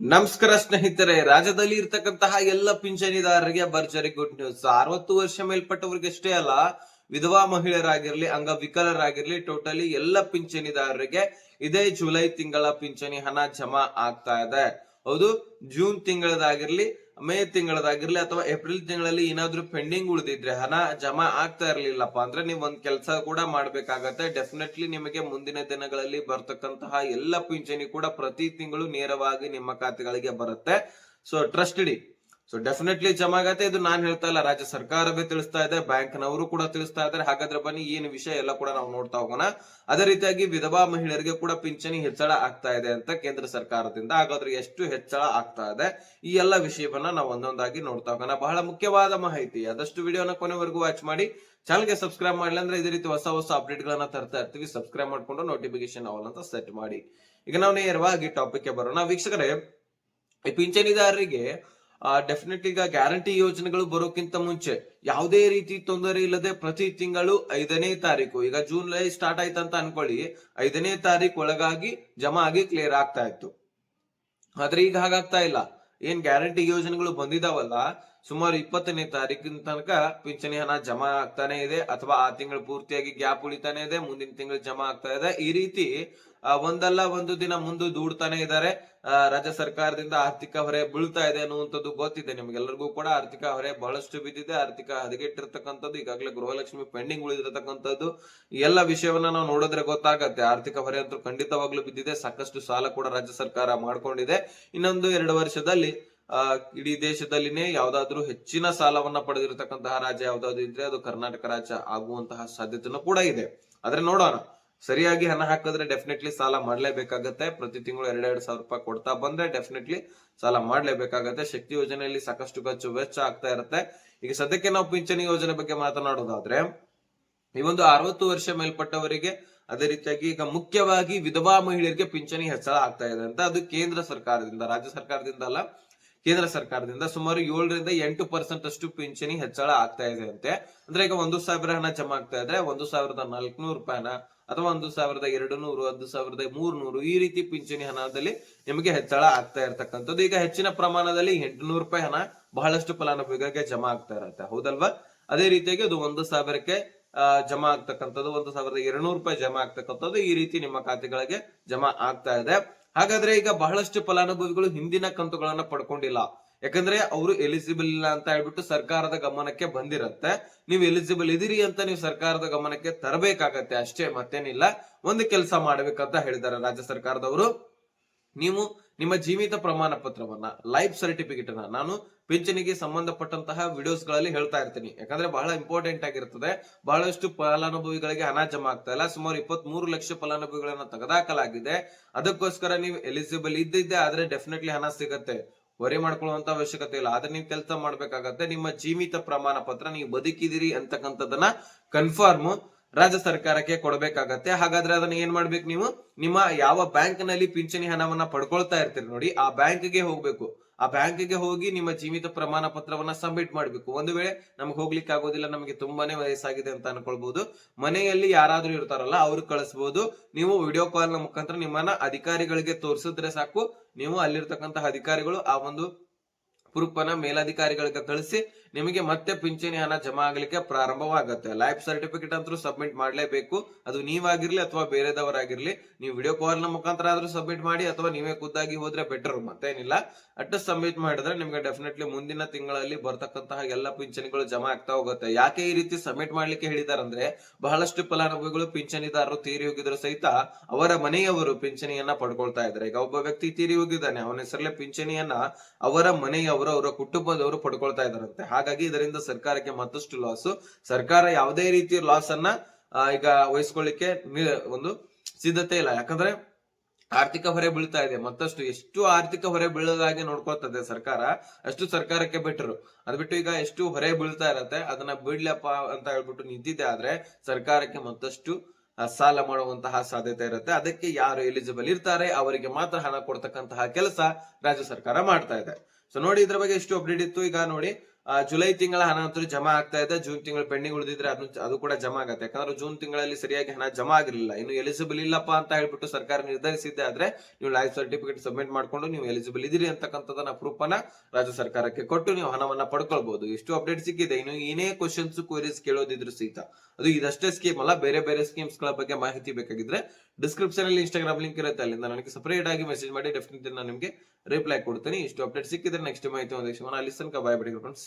ನಮಸ್ಕಾರ ಸ್ನೇಹಿತರೆ, ರಾಜ್ಯದಲ್ಲಿ ಇರ್ತಕ್ಕಂತಹ ಎಲ್ಲ ಪಿಂಚಣಿದಾರರಿಗೆ ಭರ್ಜರಿ ಗುಡ್ ನ್ಯೂಸ್. ಅರವತ್ತು ವರ್ಷ ಮೇಲ್ಪಟ್ಟವರಿಗಷ್ಟೇ ಅಲ್ಲ, ವಿಧವಾ ಮಹಿಳೆಯರಾಗಿರ್ಲಿ, ಅಂಗವಿಕಲರಾಗಿರ್ಲಿ, ಟೋಟಲಿ ಎಲ್ಲ ಪಿಂಚಣಿದಾರರಿಗೆ ಇದೇ ಜುಲೈ ತಿಂಗಳ ಪಿಂಚಣಿ ಹಣ ಜಮಾ ಆಗ್ತಾ ಇದೆ. ಹೌದು, ಜೂನ್ ತಿಂಗಳದಾಗಿರ್ಲಿ ಮೇ ತಿಂಗಳದಾಗಿರ್ಲಿ ಅಥವಾ ಏಪ್ರಿಲ್ ತಿಂಗಳಲ್ಲಿ ಏನಾದ್ರೂ ಪೆಂಡಿಂಗ್ ಉಳಿದಿದ್ರೆ ಹಣ ಜಮಾ ಆಗ್ತಾ ಇರ್ಲಿಲ್ಲಪ್ಪ ಅಂದ್ರೆ ನೀವು ಒಂದ್ ಕೆಲಸ ಕೂಡ ಮಾಡ್ಬೇಕಾಗತ್ತೆ. ಡೆಫಿನೆಟ್ಲಿ ನಿಮಗೆ ಮುಂದಿನ ದಿನಗಳಲ್ಲಿ ಬರ್ತಕ್ಕಂತಹ ಎಲ್ಲ ಪಿಂಚಣಿ ಕೂಡ ಪ್ರತಿ ತಿಂಗಳು ನೇರವಾಗಿ ನಿಮ್ಮ ಖಾತೆಗಳಿಗೆ ಬರುತ್ತೆ. ಸೊ ಟ್ರಸ್ಟ್ ಇಡಿ. ಸೊ ಡೆಫಿನೆಟ್ಲಿ ಜಮಾ ಆಗತ್ತೆ ಇದು ನಾನು ಹೇಳ್ತಾ ಇಲ್ಲ, ರಾಜ್ಯ ಸರ್ಕಾರವೇ ತಿಳಿಸ್ತಾ ಇದೆ ಬ್ಯಾಂಕ್ ನವರು ಕೂಡ ತಿಳಿಸ್ತಾ ಇದ್ದಾರೆ. ಹಾಗಾದ್ರೆ ಬನ್ನಿ, ಏನು ವಿಷಯ ಎಲ್ಲ ಕೂಡ ನಾವು ನೋಡ್ತಾ ಹೋಗೋಣ. ಅದೇ ರೀತಿಯಾಗಿ ವಿಧವಾ ಮಹಿಳೆಯರಿಗೆ ಕೂಡ ಪಿಂಚಣಿ ಹೆಚ್ಚಳ ಆಗ್ತಾ ಇದೆ ಅಂತ ಕೇಂದ್ರ ಸರ್ಕಾರದಿಂದ ಹಾಗಾದ್ರೆ ಎಷ್ಟು ಹೆಚ್ಚಳ ಆಗ್ತಾ ಇದೆ? ಈ ಎಲ್ಲ ವಿಷಯವನ್ನ ನಾವು ಒಂದೊಂದಾಗಿ ನೋಡ್ತಾ ಹೋಗೋಣ. ಬಹಳ ಮುಖ್ಯವಾದ ಮಾಹಿತಿ. ಆದಷ್ಟು ವಿಡಿಯೋನ ಕೊನೆವರೆಗೂ ವಾಚ್ ಮಾಡಿ. ಚಾನಲ್ಗೆ ಸಬ್ಸ್ಕ್ರೈಬ್ ಮಾಡಿಲ್ಲ ಅಂದ್ರೆ ಇದೇ ರೀತಿ ಹೊಸ ಹೊಸ ಅಪ್ಡೇಟ್ ಗಳನ್ನ ತರ್ತಾ ಇರ್ತೀವಿ. ಸಬ್ಸ್ಕ್ರೈಬ್ ಮಾಡ್ಕೊಂಡು ನೋಟಿಫಿಕೇಶನ್ ಆಲ್ ಅಂತ ಸೆಟ್ ಮಾಡಿ. ಈಗ ನಾವು ನೇರವಾಗಿ ಟಾಪಿಕ್ ಬರೋಣ. ವೀಕ್ಷಕರೇ, ಈ ಪಿಂಚಣಿದಾರರಿಗೆ ಡೆಫಿನೆಟ್ ಈಗ ಗ್ಯಾರಂಟಿ ಯೋಜನೆಗಳು ಬರೋಕ್ಕಿಂತ ಮುಂಚೆ ಯಾವುದೇ ರೀತಿ ತೊಂದರೆ ಇಲ್ಲದೆ ಪ್ರತಿ ತಿಂಗಳು ಐದನೇ ತಾರೀಕು, ಈಗ ಜೂನ್ ಲೈ ಸ್ಟಾರ್ಟ್ ಆಯ್ತಂತ ಅನ್ಕೊಳ್ಳಿ, ಐದನೇ ತಾರೀಕು ಒಳಗಾಗಿ ಜಮಾ ಆಗಿ ಕ್ಲಿಯರ್ ಆಗ್ತಾ ಇತ್ತು. ಆದ್ರೆ ಈಗ ಹಾಗಾಗ್ತಾ ಇಲ್ಲ. ಏನ್ ಗ್ಯಾರಂಟಿ ಯೋಜನೆಗಳು ಬಂದಿದಾವಲ್ಲ ಸುಮಾರು ಇಪ್ಪತ್ತನೇ ತಾರೀಕಿನ ತನಕ ಪಿಂಚಣಿ ಹಣ ಜಮಾ ಆಗ್ತಾನೆ ಇದೆ, ಅಥವಾ ಆ ತಿಂಗಳು ಪೂರ್ತಿಯಾಗಿ ಗ್ಯಾಪ್ ಉಳಿತಾನೆ ಇದೆ, ಮುಂದಿನ ತಿಂಗಳು ಜಮಾ ಆಗ್ತಾ ಇದೆ. ಈ ರೀತಿ ಒಂದಲ್ಲ ಒಂದು ದಿನ ಮುಂದೆ ದೂಡ್ತಾನೆ ಇದ್ದಾರೆ. ರಾಜ್ಯ ಸರ್ಕಾರದಿಂದ ಆರ್ಥಿಕ ಹೊರೆ ಬೀಳ್ತಾ ಇದೆ ಅನ್ನುವಂಥದ್ದು ಗೊತ್ತಿದೆ ನಿಮ್ಗೆಲ್ಲರಿಗೂ ಕೂಡ. ಆರ್ಥಿಕ ಹೊರೆ ಬಹಳಷ್ಟು ಬಿದ್ದಿದೆ. ಆರ್ಥಿಕ ಹದಗೆಟ್ಟಿರ್ತಕ್ಕಂಥದ್ದು, ಈಗಾಗಲೇ ಗೃಹಲಕ್ಷ್ಮಿ ಪೆಂಡಿಂಗ್ ಉಳಿದಿರತಕ್ಕಂಥದ್ದು. ಎಲ್ಲ ವಿಷಯವನ್ನ ನಾವು ನೋಡಿದ್ರೆ ಗೊತ್ತಾಗತ್ತೆ. ಆರ್ಥಿಕ ಹೊರೆ ಅಂತೂ ಖಂಡಿತವಾಗ್ಲೂ ಬಿದ್ದಿದೆ. ಸಾಕಷ್ಟು ಸಾಲ ಕೂಡ ರಾಜ್ಯ ಸರ್ಕಾರ ಮಾಡ್ಕೊಂಡಿದೆ. ಇನ್ನೊಂದು ಎರಡು ವರ್ಷದಲ್ಲಿ ಇಡೀ ದೇಶದಲ್ಲಿನೇ ಯಾವ್ದಾದ್ರು ಹೆಚ್ಚಿನ ಸಾಲವನ್ನ ಪಡೆದಿರತಕ್ಕಂತಹ ರಾಜ್ಯ ಯಾವ್ದಾದ್ರು ಇದ್ರೆ ಅದು ಕರ್ನಾಟಕ ರಾಜ್ಯ ಆಗುವಂತಹ ಸಾಧ್ಯತೆನೂ ಕೂಡ ಇದೆ. ಆದ್ರೆ ನೋಡೋಣ. ಸರಿಯಾಗಿ ಹಣ ಹಾಕಿದ್ರೆ ಡೆಫಿನೆಟ್ಲಿ ಸಾಲ ಮಾಡ್ಲೇಬೇಕಾಗತ್ತೆ. ಪ್ರತಿ ತಿಂಗಳು ಎರಡೆರಡು ಸಾವಿರ ರೂಪಾಯಿ ಕೊಡ್ತಾ ಬಂದ್ರೆ ಡೆಫಿನೆಟ್ಲಿ ಸಾಲ ಮಾಡ್ಲೇಬೇಕಾಗತ್ತೆ. ಶಕ್ತಿ ಯೋಜನೆಯಲ್ಲಿ ಸಾಕಷ್ಟು ಖರ್ಚು ವೆಚ್ಚ ಆಗ್ತಾ ಇರುತ್ತೆ. ಈಗ ಸದ್ಯಕ್ಕೆ ನಾವು ಪಿಂಚಣಿ ಯೋಜನೆ ಬಗ್ಗೆ ಮಾತನಾಡೋದಾದ್ರೆ, ಈ ಒಂದು ಅರವತ್ತು ವರ್ಷ ಮೇಲ್ಪಟ್ಟವರಿಗೆ ಅದೇ ರೀತಿಯಾಗಿ ಈಗ ಮುಖ್ಯವಾಗಿ ವಿಧವಾ ಮಹಿಳೆಯರಿಗೆ ಪಿಂಚಣಿ ಹೆಚ್ಚಳ ಆಗ್ತಾ ಇದೆ ಅಂತ ಅದು ಕೇಂದ್ರ ಸರ್ಕಾರದಿಂದ, ರಾಜ್ಯ ಸರ್ಕಾರದಿಂದ ಅಲ್ಲ ಕೇಂದ್ರ ಸರ್ಕಾರದಿಂದ ಸುಮಾರು ಏಳರಿಂದ ಎಂಟು ಪರ್ಸೆಂಟ್ ಅಷ್ಟು ಪಿಂಚಣಿ ಹೆಚ್ಚಳ ಆಗ್ತಾ ಇದೆ ಅಂತೆ. ಅಂದ್ರೆ ಈಗ ಒಂದು ಸಾವಿರ ಹಣ ಜಮಾ ಆಗ್ತಾ ಇದ್ರೆ ಒಂದು ಸಾವಿರದ ನಾಲ್ಕುನೂರು ರೂಪಾಯಿನ ಅಥವಾ ಒಂದು ಸಾವಿರದ ಎರಡು ನೂರು ಒಂದು ಸಾವಿರದ ಮೂರ್ನೂರು ಈ ರೀತಿ ಪಿಂಚಣಿ ಹಣದಲ್ಲಿ ನಿಮಗೆ ಹೆಚ್ಚಳ ಆಗ್ತಾ ಇರತಕ್ಕಂಥದ್ದು. ಈಗ ಹೆಚ್ಚಿನ ಪ್ರಮಾಣದಲ್ಲಿ ಎಂಟುನೂರು ರೂಪಾಯಿ ಹಣ ಬಹಳಷ್ಟು ಫಲಾನುಭವಿಗಳಿಗೆ ಜಮಾ ಆಗ್ತಾ ಇರತ್ತೆ. ಹೌದಲ್ವಾ? ಅದೇ ರೀತಿಯಾಗಿ ಅದು ಒಂದು ಸಾವಿರಕ್ಕೆ ಜಮಾ ಆಗ್ತಕ್ಕಂಥದ್ದು, ಒಂದು ಸಾವಿರದ ಎರಡ್ನೂರು ರೂಪಾಯಿ ಜಮಾ ಆಗ್ತಕ್ಕಂಥದ್ದು ಈ ರೀತಿ ನಿಮ್ಮ ಖಾತೆಗಳಿಗೆ ಜಮಾ ಆಗ್ತಾ ಇದೆ. ಹಾಗಾದ್ರೆ ಈಗ ಬಹಳಷ್ಟು ಫಲಾನುಭವಿಗಳು ಹಿಂದಿನ ಕಂತುಗಳನ್ನ ಪಡ್ಕೊಂಡಿಲ್ಲ. ಯಾಕಂದ್ರೆ ಅವರು ಎಲಿಜಿಬಲ್ ಇಲ್ಲ ಅಂತ ಹೇಳ್ಬಿಟ್ಟು ಸರ್ಕಾರದ ಗಮನಕ್ಕೆ ಬಂದಿರತ್ತೆ. ನೀವು ಎಲಿಜಿಬಲ್ ಇದೀರಿ ಅಂತ ನೀವು ಸರ್ಕಾರದ ಗಮನಕ್ಕೆ ತರಬೇಕಾಗತ್ತೆ, ಅಷ್ಟೇ ಮತ್ತೇನಿಲ್ಲ. ಒಂದು ಕೆಲಸ ಮಾಡ್ಬೇಕಂತ ಹೇಳಿದ್ದಾರೆ ರಾಜ್ಯ ಸರ್ಕಾರದವರು. ನೀವು ನಿಮ್ಮ ಜೀವಿತ ಪ್ರಮಾಣ ಪತ್ರವನ್ನ ಲೈಫ್ ಸರ್ಟಿಫಿಕೇಟ್ ಅನ್ನ ನಾನು ಪಿಂಚಣಿಗೆ ಸಂಬಂಧಪಟ್ಟಂತಹ ವಿಡಿಯೋಸ್ಗಳಲ್ಲಿ ಹೇಳ್ತಾ ಇರ್ತೀನಿ. ಯಾಕಂದ್ರೆ ಬಹಳ ಇಂಪಾರ್ಟೆಂಟ್ ಆಗಿರ್ತದೆ. ಬಹಳಷ್ಟು ಫಲಾನುಭವಿಗಳಿಗೆ ಹಣ ಜಮಾ ಆಗ್ತಾ ಇಲ್ಲ. ಸುಮಾರು ಇಪ್ಪತ್ತ್ ಮೂರು ಲಕ್ಷ ಫಲಾನುಭವಿಗಳನ್ನ ತೆಗೆದಾಕಲಾಗಿದೆ. ಅದಕ್ಕೋಸ್ಕರ ನೀವು ಎಲಿಜಿಬಲ್ ಇದ್ದಿದ್ದೆ ಆದ್ರೆ ಡೆಫಿನೆಟ್ಲಿ ಹಣ ಸಿಗತ್ತೆ. ವರಿ ಮಾಡ್ಕೊಳ್ಳುವಂತ ಅವಶ್ಯಕತೆ ಇಲ್ಲ. ಆದ್ರೆ ನೀವು ಕೆಲಸ ಮಾಡ್ಬೇಕಾಗತ್ತೆ. ನಿಮ್ಮ ಜೀವಿತ ಪ್ರಮಾಣ ಪತ್ರ ನೀವು ಬದುಕಿದಿರಿ ಅಂತಕ್ಕಂಥದ್ದನ್ನ ಕನ್ಫರ್ಮ್ ರಾಜ್ಯ ಸರ್ಕಾರಕ್ಕೆ ಕೊಡಬೇಕಾಗತ್ತೆ. ಹಾಗಾದ್ರೆ ಅದನ್ನ ಏನ್ ಮಾಡ್ಬೇಕು ನೀವು? ನಿಮ್ಮ ಯಾವ ಬ್ಯಾಂಕ್ನಲ್ಲಿ ಪಿಂಚಣಿ ಹಣವನ್ನ ಪಡ್ಕೊಳ್ತಾ ಇರ್ತೀರಿ ನೋಡಿ, ಆ ಬ್ಯಾಂಕ್ಗೆ ಹೋಗ್ಬೇಕು. ಆ ಬ್ಯಾಂಕ್ಗೆ ಹೋಗಿ ನಿಮ್ಮ ಜೀವಿತ ಪ್ರಮಾಣ ಪತ್ರವನ್ನ ಸಬ್ಮಿಟ್ ಮಾಡ್ಬೇಕು. ಒಂದು ವೇಳೆ ನಮ್ಗೆ ಹೋಗ್ಲಿಕ್ಕೆ ಆಗೋದಿಲ್ಲ, ನಮಗೆ ತುಂಬಾನೇ ವಯಸ್ಸಾಗಿದೆ ಅಂತ ಅನ್ಕೊಳ್ಬಹುದು ಮನೆಯಲ್ಲಿ ಯಾರಾದ್ರೂ ಇರ್ತಾರಲ್ಲ, ಅವ್ರು ಕಳಿಸಬಹುದು ನೀವು ವಿಡಿಯೋ ಕಾಲ್ನ ಮುಖಾಂತರ ನಿಮ್ಮನ್ನ ಅಧಿಕಾರಿಗಳಿಗೆ ತೋರಿಸಿದ್ರೆ ಸಾಕು. ನೀವು ಅಲ್ಲಿರ್ತಕ್ಕಂತಹ ಅಧಿಕಾರಿಗಳು ಆ ಒಂದು ಪ್ರೂಫ್ ಅನ್ನ ಮೇಲಧಿಕಾರಿಗಳಿಗೆ ಕಳಿಸಿ ನಿಮಗೆ ಮತ್ತೆ ಪಿಂಚಣಿ ಹಣ ಜಮಾ ಆಗ್ಲಿಕ್ಕೆ ಪ್ರಾರಂಭವಾಗುತ್ತೆ. ಲೈಫ್ ಸರ್ಟಿಫಿಕೇಟ್ ಅಂತೂ ಸಬ್ಮಿಟ್ ಮಾಡಲೇಬೇಕು. ಅದು ನೀವಾಗಿರ್ಲಿ ಅಥವಾ ಬೇರೆದವರಾಗಿರ್ಲಿ, ನೀವು ವಿಡಿಯೋ ಕಾಲ್ನ ಮುಖಾಂತರ ಆದ್ರೂ ಸಬ್ಮಿಟ್ ಮಾಡಿ ಅಥವಾ ನೀವೇ ಖುದ್ದಾಗಿ ಹೋದ್ರೆ ಬೆಟರ್ ಮತ್ತೇನಿಲ್ಲ. ಅಟ್ ಸಬ್ಮಿಟ್ ಮಾಡಿದ್ರೆ ನಿಮಗೆ ಡೆಫಿನೆಟ್ಲಿ ಮುಂದಿನ ತಿಂಗಳಲ್ಲಿ ಬರ್ತಕ್ಕಂತಹ ಎಲ್ಲ ಪಿಂಚಣಿಗಳು ಜಮಾ ಆಗ್ತಾ ಹೋಗುತ್ತೆ. ಯಾಕೆ ಈ ರೀತಿ ಸಬ್ಮಿಟ್ ಮಾಡ್ಲಿಕ್ಕೆ ಹೇಳಿದಾರಂದ್ರೆ, ಬಹಳಷ್ಟು ಫಲಾನುಭವಿಗಳು ಪಿಂಚಣಿದಾರರು ತೀರಿ ಹೋಗಿದ್ರು ಸಹಿತ ಅವರ ಮನೆಯವರು ಪಿಂಚಣಿಯನ್ನ ಪಡ್ಕೊಳ್ತಾ ಇದ್ದಾರೆ. ಈಗ ಒಬ್ಬ ವ್ಯಕ್ತಿ ತೀರಿ ಹೋಗಿದ್ದಾನೆ, ಅವನ ಹೆಸರಲ್ಲೇ ಪಿಂಚಣಿಯನ್ನ ಅವರ ಮನೆಯವರು, ಅವರ ಕುಟುಂಬದವರು ಪಡ್ಕೊಳ್ತಾ ಇದಾರಂತೆ ಹಾಗಾಗಿ ಇದರಿಂದ ಸರ್ಕಾರಕ್ಕೆ ಮತ್ತಷ್ಟು ಲಾಸ್ ಸರ್ಕಾರ ಯಾವುದೇ ರೀತಿಯ ಲಾಸ್ ಅನ್ನ ಈಗ ವಹಿಸ್ಕೊಳ್ಳಿಕ್ಕೆ ಒಂದು ಸಿದ್ಧತೆ ಇಲ್ಲ. ಯಾಕಂದ್ರೆ ಆರ್ಥಿಕ ಹೊರೆ ಬೀಳ್ತಾ ಇದೆ. ಮತ್ತಷ್ಟು ಎಷ್ಟು ಆರ್ಥಿಕ ಹೊರೆ ಬೀಳದಾಗೆ ನೋಡ್ಕೊಳ್ತದೆ ಸರ್ಕಾರ, ಅಷ್ಟು ಸರ್ಕಾರಕ್ಕೆ ಬೆಟರು. ಅದ್ ಬಿಟ್ಟು ಈಗ ಎಷ್ಟು ಹೊರೆ ಬೀಳ್ತಾ ಇರತ್ತೆ, ಅದನ್ನ ಬಿಡ್ಲಪ್ಪ ಅಂತ ಹೇಳ್ಬಿಟ್ಟು ನಿಂತಿದೆ ಆದ್ರೆ ಸರ್ಕಾರಕ್ಕೆ ಮತ್ತಷ್ಟು ಸಾಲ ಮಾಡುವಂತಹ ಸಾಧ್ಯತೆ ಇರುತ್ತೆ. ಅದಕ್ಕೆ ಯಾರು ಎಲಿಜಿಬಲ್ ಇರ್ತಾರೆ, ಅವರಿಗೆ ಮಾತ್ರ ಹಣ ಕೊಡ್ತಕ್ಕಂತಹ ಕೆಲಸ ರಾಜ್ಯ ಸರ್ಕಾರ ಮಾಡ್ತಾ ಇದೆ. ಸೊ ನೋಡಿ ಇದ್ರ ಬಗ್ಗೆ ಎಷ್ಟು ಅಪ್ಡೇಟ್ ಇತ್ತು. ಈಗ ನೋಡಿ ಜುಲೈ ತಿಂಗಳ ಹಣ ಅಂತೂ ಜಮಾ ಆಗ್ತಾ ಇದೆ. ಜೂನ್ ತಿಂಗಳು ಪೆಂಡಿಂಗ್ ಉಳಿದಿದ್ರೆ ಅದು ಅದು ಕೂಡ ಜಮಾ ಆಗುತ್ತೆ. ಯಾಕಂದ್ರೆ ಜೂನ್ ತಿಂಗಳಲ್ಲಿ ಸರಿಯಾಗಿ ಹಣ ಜಮಾ ಆಗಿರಲಿಲ್ಲ. ಇನ್ನು ಎಲಿಜಿಬಲ್ ಇಲ್ಲಪ್ಪ ಅಂತ ಹೇಳ್ಬಿಟ್ಟು ಸರ್ಕಾರ ನಿರ್ಧರಿಸಿದ್ದೆ ಆದ್ರೆ ನೀವು ಲೈಫ್ ಸರ್ಟಿಫಿಕೇಟ್ ಸಬ್ಮಿಟ್ ಮಾಡ್ಕೊಂಡು ನೀವು ಎಲಿಜಿಬಲ್ ಇದ್ದೀರಿ ಅಂತಕ್ಕಂಥದ್ದನ್ನ ಪ್ರೂಫ್ ಅನ್ನ ರಾಜ್ಯ ಸರ್ಕಾರಕ್ಕೆ ಕೊಟ್ಟು ನೀವು ಹಣವನ್ನ ಪಡ್ಕೊಳ್ಬಹುದು ಇಷ್ಟು ಅಪ್ಡೇಟ್ ಸಿಕ್ಕಿದೆ. ಇನ್ನು ಏನೇ ಕ್ವಶನ್ಸ್ ಕ್ವರೀಸ್ ಕೇಳೋದಿದ್ರು ಸಹಿತ ಅದು ಇದಷ್ಟೇ ಸ್ಕೀಮ್ ಅಲ್ಲ, ಬೇರೆ ಬೇರೆ ಸ್ಕೀಮ್ಸ್ಗಳ ಬಗ್ಗೆ ಮಾಹಿತಿ ಬೇಕಾಗಿದ್ರೆ ಡಿಸ್ಕ್ರಿಪ್ಷನ್ ಅಲ್ಲಿ ಇನ್ಸ್ಟಾಗ್ರಾಮ್ ಲಿಂಕ್ ಇರುತ್ತೆ. ಅಲ್ಲಿಂದ ನನಗೆ ಸಪರೇಟ್ ಆಗಿ ಮೆಸೇಜ್ ಮಾಡಿ ಡೆಫಿನೆಟ್ಲಿ ನಾನು ನಿಮಗೆ ರಿಪ್ಲೈ ಕೊಡ್ತೀನಿ. ಇಷ್ಟು ಅಪ್ಡೇಟ್ ಸಿಕ್ಕಿದ್ರೆ ನೆಕ್ಸ್ಟ್ ಮಾಹಿತಿ ಒಂದು ಲಿಸನ್ ತನಕ ಬಾಯ್ ಬಿಡಿ ಫ್ರೆಂಡ್ಸ್